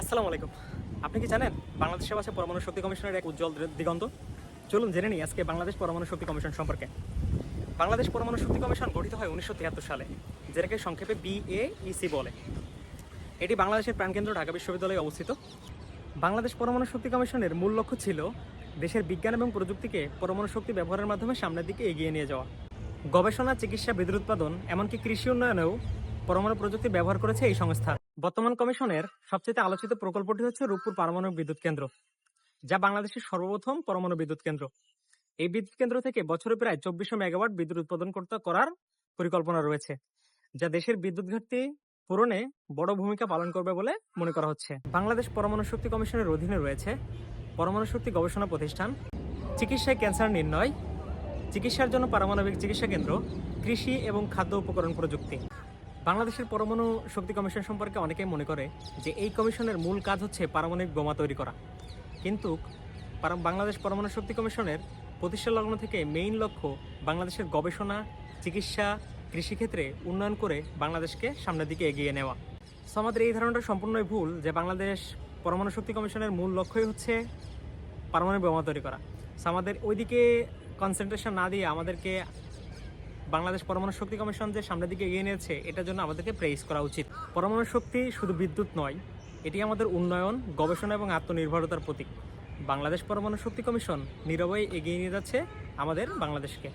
আসসালামু আলাইকুম। আপনি কি জানেন বাংলাদেশে আছে পরমাণু শক্তি কমিশনের এক উজ্জ্বল দিগন্ত? চলুন জেনে নিই আজকে বাংলাদেশ পরমাণু শক্তি কমিশন সম্পর্কে। বাংলাদেশ পরমাণু শক্তি কমিশন গঠিত হয় উনিশশো তিয়াত্তর সালে, যেটাকে সংক্ষেপে বিএইসি বলে। এটি বাংলাদেশের প্রাণকেন্দ্র ঢাকা বিশ্ববিদ্যালয়ে অবস্থিত। বাংলাদেশ পরমাণু শক্তি কমিশনের মূল লক্ষ্য ছিল দেশের বিজ্ঞান এবং প্রযুক্তিকে পরমাণু শক্তি ব্যবহারের মাধ্যমে সামনের দিকে এগিয়ে নিয়ে যাওয়া। গবেষণা, চিকিৎসা, বিদ্যুৎ উৎপাদন, এমনকি কৃষি উন্নয়নেও পরমাণু প্রযুক্তি ব্যবহার করেছে এই সংস্থা। বর্তমান কমিশনের সবচেয়ে আলোচিত প্রকল্পটি হচ্ছে রূপপুর পারমাণবিক বিদ্যুৎ কেন্দ্র, যা বাংলাদেশের সর্বপ্রথম পরমাণু বিদ্যুৎ কেন্দ্র। এই বিদ্যুৎ কেন্দ্র থেকে বছরে প্রায় চব্বিশশো মেগাওয়াট বিদ্যুৎ উৎপাদন করতে করার পরিকল্পনা রয়েছে, যা দেশের বিদ্যুৎ ঘাটতি পূরণে বড় ভূমিকা পালন করবে বলে মনে করা হচ্ছে। বাংলাদেশ পরমাণু শক্তি কমিশনের অধীনে রয়েছে পরমাণু শক্তি গবেষণা প্রতিষ্ঠান, চিকিৎসায় ক্যান্সার নির্ণয়, চিকিৎসার জন্য পারমাণবিক চিকিৎসা কেন্দ্র, কৃষি এবং খাদ্য উপকরণ প্রযুক্তি। বাংলাদেশের পরমাণু শক্তি কমিশন সম্পর্কে অনেকেই মনে করে যে এই কমিশনের মূল কাজ হচ্ছে পারমাণবিক বোমা তৈরি করা। কিন্তু বাংলাদেশ পরমাণু শক্তি কমিশনের প্রতিষ্ঠা লগ্ন থেকে মেইন লক্ষ্য বাংলাদেশের গবেষণা, চিকিৎসা, কৃষিক্ষেত্রে উন্নয়ন করে বাংলাদেশকে সামনের দিকে এগিয়ে নেওয়া। সো আমাদের এই ধারণাটা সম্পূর্ণই ভুল যে বাংলাদেশ পরমাণু শক্তি কমিশনের মূল লক্ষ্যই হচ্ছে পারমাণবিক বোমা তৈরি করা। সো আমাদের ওইদিকে কনসেন্ট্রেশন না দিয়ে আমাদেরকে বাংলাদেশ পরমাণু শক্তি কমিশন যে সামনের দিকে এগিয়ে নিয়েছে, এটার জন্য আমাদেরকে প্রেস করা উচিত। পরমাণু শক্তি শুধু বিদ্যুৎ নয়, এটি আমাদের উন্নয়ন, গবেষণা এবং আত্মনির্ভরতার প্রতীক। বাংলাদেশ পরমাণু শক্তি কমিশন নীরবে এগিয়ে নিয়ে যাচ্ছে আমাদের বাংলাদেশকে।